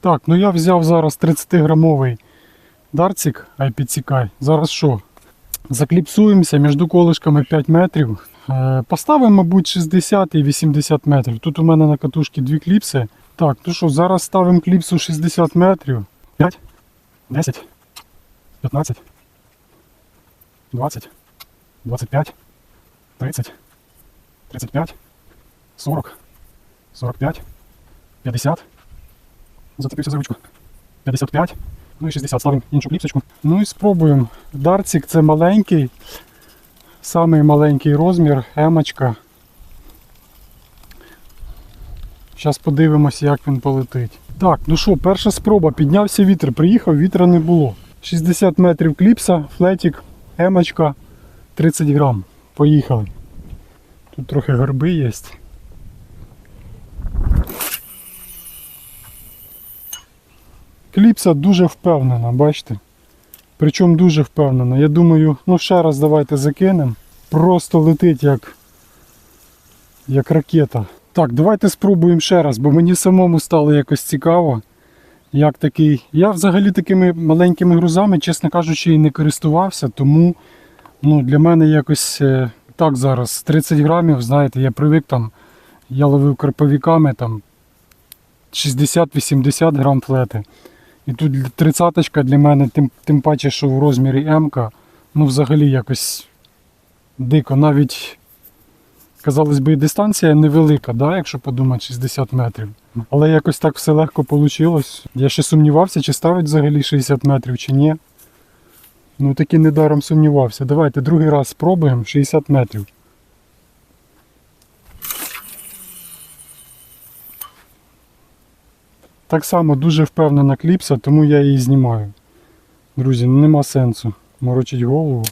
Так, ну я взяв зараз 30-грамовий дарцик IPCK. Зараз що? Закліпсуємося між колишками 5 метрів. Е, Поставимо, мабуть, 60 і 80 метрів. Тут у мене на катушці дві кліпси. Так, ну що, зараз ставимо кліпсу 60 метрів. 5, 10, 15, 20, 25, 30, 35, 40, 45, 50. Зацепився за ручку. 55. Ну і 60. Ставимо іншу кліпсочку. Ну і спробуємо. Дарцик це маленький. Самий маленький розмір, емочка. Зараз подивимося, як він полетить. Так, ну що, перша спроба. Піднявся вітер. Приїхав, вітра не було. 60 метрів кліпса, флетік, емочка, 30 грам. Поїхали. Тут трохи горби є. Кліпса дуже впевнена, бачите? Причому дуже впевнена. Я думаю, ну ще раз давайте закинемо. Просто летить як, як ракета. Так, давайте спробуємо ще раз, бо мені самому стало якось цікаво. Як такий. Я взагалі такими маленькими грузами, чесно кажучи, і не користувався, тому ну, для мене якось е, так зараз 30 грамів, знаєте, я привик там, я ловив карповиками там 60-80 грам флети. І тут тридцяточка для мене, тим, тим паче, що в розмірі М, ну взагалі якось дико. Навіть, казалось би, і дистанція невелика, да, якщо подумати 60 метрів. Але якось так все легко вийшло. Я ще сумнівався, чи ставить взагалі 60 метрів, чи ні. Ну таки недаром сумнівався. Давайте другий раз спробуємо 60 метрів. Так само дуже впевнена кліпса, тому я її знімаю. Друзі, нема сенсу морочить голову.